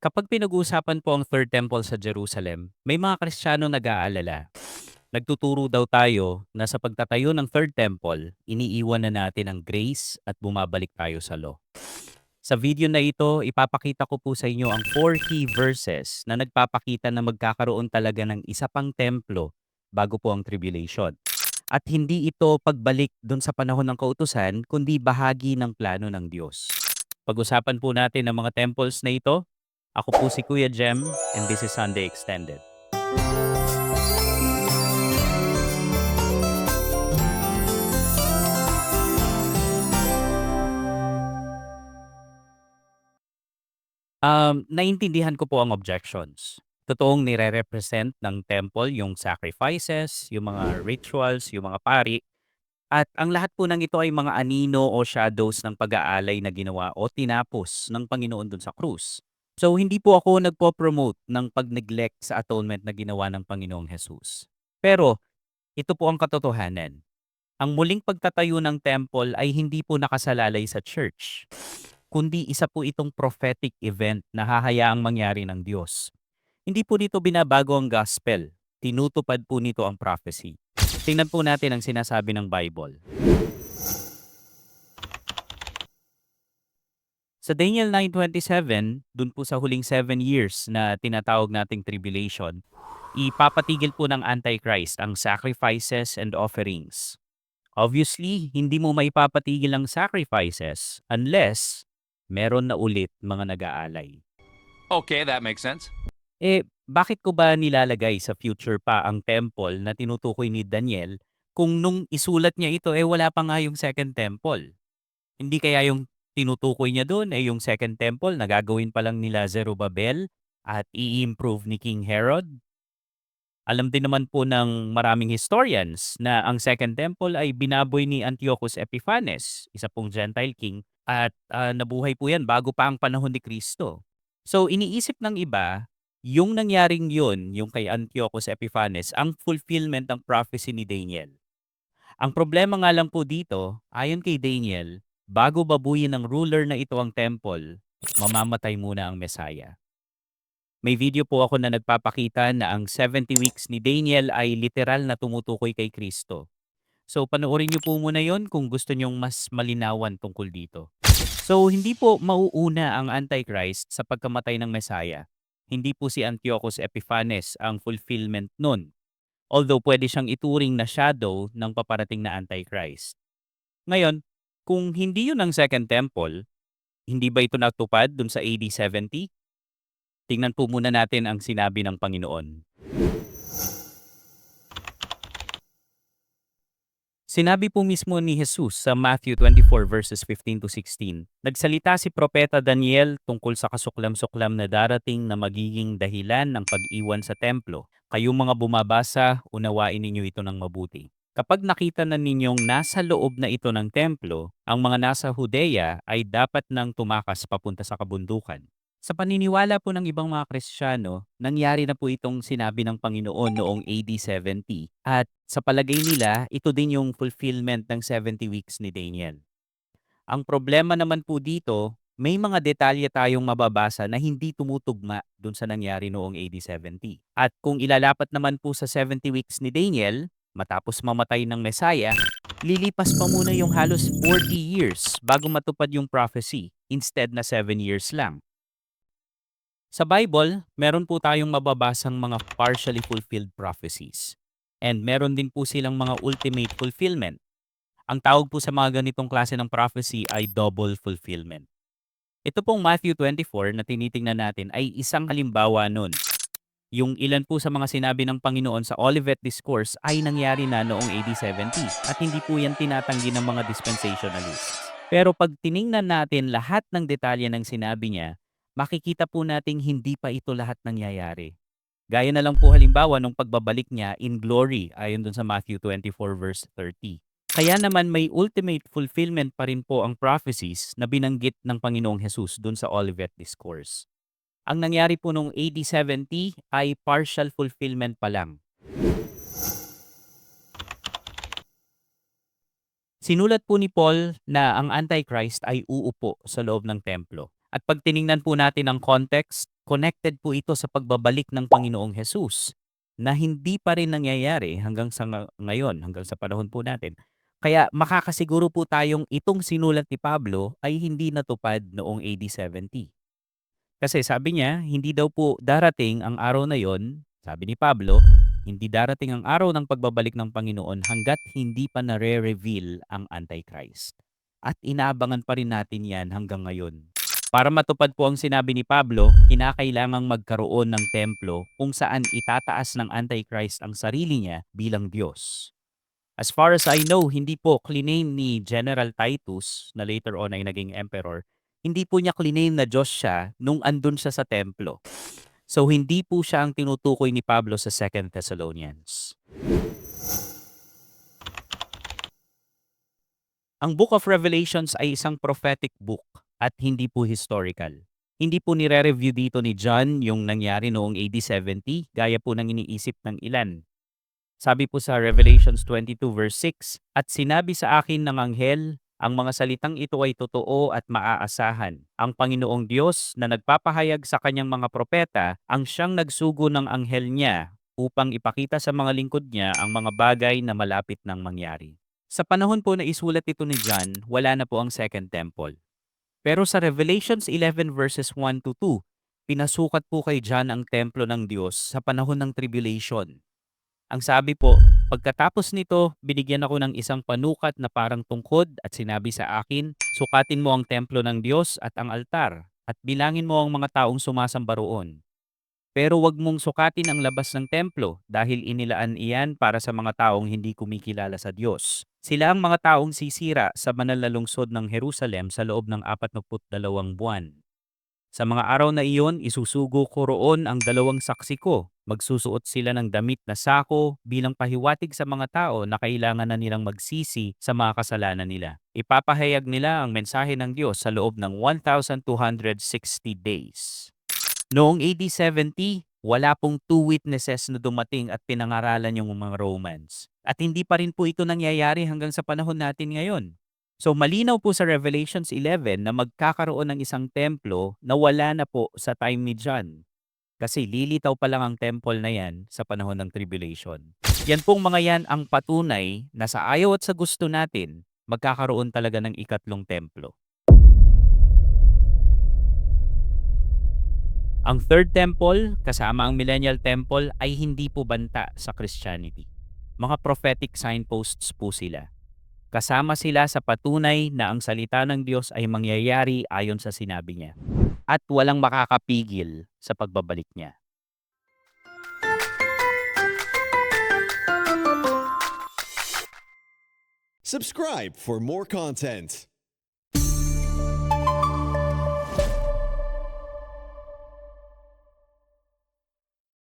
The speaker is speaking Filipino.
Kapag pinag-uusapan po ang Third Temple sa Jerusalem, may mga Kristiyano nag-aalala. Nagtuturo daw tayo na sa pagtatayo ng Third Temple, iniiwan na natin ang grace at bumabalik tayo sa law. Sa video na ito, ipapakita ko po sa inyo ang four key verses na nagpapakita na magkakaroon talaga ng isa pang templo bago po ang tribulation. At hindi ito pagbalik dun sa panahon ng kautusan, kundi bahagi ng plano ng Diyos. Pag-usapan po natin ang mga temples na ito. Ako po si Kuya Jem and this is Sunday Extended. Um, naintindihan ko po ang objections. Totoong nire-represent ng temple yung sacrifices, yung mga rituals, yung mga pari, at ang lahat po ng ito ay mga anino o shadows ng pag-aalay na ginawa o tinapos ng Panginoon dun sa krus. So hindi po ako nagpo-promote ng pag-neglect sa atonement na ginawa ng Panginoong Jesus. Pero ito po ang katotohanan. Ang muling pagtatayo ng temple ay hindi po nakasalalay sa church, kundi isa po itong prophetic event na hahayaang mangyari ng Diyos. Hindi po dito binabago ang gospel, tinutupad po nito ang prophecy. Tingnan po natin ang sinasabi ng Bible. Sa Daniel 9.27, dun po sa huling 7 years na tinatawag nating tribulation, ipapatigil po ng Antichrist ang sacrifices and offerings. Obviously, hindi mo maipapatigil ang sacrifices unless meron na ulit mga nag-aalay. Okay, that makes sense. Eh, bakit ko ba nilalagay sa future pa ang temple na tinutukoy ni Daniel kung nung isulat niya ito eh wala pa nga yung second temple? Hindi kaya yung tinutukoy niya doon eh yung second temple na gagawin pa lang nila Zerubbabel at i-improve ni King Herod? Alam din naman po ng maraming historians na ang second temple ay binaboy ni Antiochus Epiphanes, isa pong Gentile king, at ah, nabuhay po yan bago pa ang panahon ni Kristo. So iniisip ng iba, yung nangyaring yun, yung kay Antiochus Epiphanes, ang fulfillment ng prophecy ni Daniel. Ang problema nga lang po dito, ayon kay Daniel, bago babuyin ng ruler na ito ang temple, mamamatay muna ang Messiah. May video po ako na nagpapakita na ang 70 weeks ni Daniel ay literal na tumutukoy kay Kristo. So panoorin niyo po muna yon kung gusto niyong mas malinawan tungkol dito. So hindi po mauuna ang Antichrist sa pagkamatay ng Messiah. Hindi po si Antiochus Epiphanes ang fulfillment nun. Although pwede siyang ituring na shadow ng paparating na Antichrist. Ngayon, kung hindi yun ang Second Temple, hindi ba ito natupad dun sa AD 70? Tingnan po muna natin ang sinabi ng Panginoon. Sinabi po mismo ni Jesus sa Matthew 24 verses 15 to 16. Nagsalita si Propeta Daniel tungkol sa kasuklam-suklam na darating na magiging dahilan ng pag-iwan sa templo. Kayong mga bumabasa, unawain ninyo ito ng mabuti. Kapag nakita na ninyong nasa loob na ito ng templo, ang mga nasa Hudeya ay dapat nang tumakas papunta sa kabundukan. Sa paniniwala po ng ibang mga Kristiyano, nangyari na po itong sinabi ng Panginoon noong AD 70 at sa palagay nila, ito din yung fulfillment ng 70 weeks ni Daniel. Ang problema naman po dito, may mga detalye tayong mababasa na hindi tumutugma dun sa nangyari noong AD 70. At kung ilalapat naman po sa 70 weeks ni Daniel, matapos mamatay ng Messiah, lilipas pa muna yung halos 40 years bago matupad yung prophecy instead na 7 years lang. Sa Bible, meron po tayong mababasang mga partially fulfilled prophecies. And meron din po silang mga ultimate fulfillment. Ang tawag po sa mga ganitong klase ng prophecy ay double fulfillment. Ito pong Matthew 24 na tinitingnan natin ay isang halimbawa nun. Yung ilan po sa mga sinabi ng Panginoon sa Olivet Discourse ay nangyari na noong AD 70 at hindi po yan tinatanggi ng mga dispensationalists. Pero pag tiningnan natin lahat ng detalye ng sinabi niya, makikita po nating hindi pa ito lahat nangyayari. Gaya na lang po halimbawa nung pagbabalik niya in glory ayon dun sa Matthew 24 verse 30. Kaya naman may ultimate fulfillment pa rin po ang prophecies na binanggit ng Panginoong Jesus dun sa Olivet Discourse. Ang nangyari po nung AD 70 ay partial fulfillment pa lang. Sinulat po ni Paul na ang Antichrist ay uupo sa loob ng templo. At pag tiningnan po natin ang context, connected po ito sa pagbabalik ng Panginoong Hesus na hindi pa rin nangyayari hanggang sa nga- ngayon, hanggang sa panahon po natin. Kaya makakasiguro po tayong itong sinulat ni Pablo ay hindi natupad noong AD 70. Kasi sabi niya, hindi daw po darating ang araw na yon, sabi ni Pablo, hindi darating ang araw ng pagbabalik ng Panginoon hanggat hindi pa nare-reveal ang Antichrist. At inaabangan pa rin natin yan hanggang ngayon. Para matupad po ang sinabi ni Pablo, kinakailangang magkaroon ng templo kung saan itataas ng Antichrist ang sarili niya bilang Diyos. As far as I know, hindi po cliname ni General Titus, na later on ay naging emperor, hindi po niya cliname na Diyos siya nung andun siya sa templo. So hindi po siya ang tinutukoy ni Pablo sa 2 Thessalonians. Ang Book of Revelations ay isang prophetic book at hindi po historical. Hindi po nire-review dito ni John yung nangyari noong AD 70 gaya po ng iniisip ng ilan. Sabi po sa Revelations 22 verse 6, At sinabi sa akin ng anghel, ang mga salitang ito ay totoo at maaasahan. Ang Panginoong Diyos na nagpapahayag sa kanyang mga propeta ang siyang nagsugo ng anghel niya upang ipakita sa mga lingkod niya ang mga bagay na malapit nang mangyari. Sa panahon po na isulat ito ni John, wala na po ang Second Temple. Pero sa Revelations 11 verses 1 to 2, pinasukat po kay John ang templo ng Diyos sa panahon ng tribulation. Ang sabi po, pagkatapos nito, binigyan ako ng isang panukat na parang tungkod at sinabi sa akin, sukatin mo ang templo ng Diyos at ang altar at bilangin mo ang mga taong sumasamba roon. Pero wag mong sukatin ang labas ng templo dahil inilaan iyan para sa mga taong hindi kumikilala sa Diyos. Sila ang mga taong sisira sa banal na lungsod ng Jerusalem sa loob ng 42 buwan. Sa mga araw na iyon, isusugo ko roon ang dalawang saksi ko. Magsusuot sila ng damit na sako bilang pahiwatig sa mga tao na kailangan na nilang magsisi sa mga kasalanan nila. Ipapahayag nila ang mensahe ng Diyos sa loob ng 1,260 days. Noong AD 70, wala pong two witnesses na dumating at pinangaralan yung mga Romans. At hindi pa rin po ito nangyayari hanggang sa panahon natin ngayon. So malinaw po sa Revelations 11 na magkakaroon ng isang templo na wala na po sa time ni John. Kasi lilitaw pa lang ang temple na yan sa panahon ng tribulation. Yan pong mga yan ang patunay na sa ayaw at sa gusto natin, magkakaroon talaga ng ikatlong templo. Ang third temple, kasama ang millennial temple, ay hindi po banta sa Christianity. Mga prophetic signposts po sila. Kasama sila sa patunay na ang salita ng Diyos ay mangyayari ayon sa sinabi niya. At walang makakapigil sa pagbabalik niya. Subscribe for more content.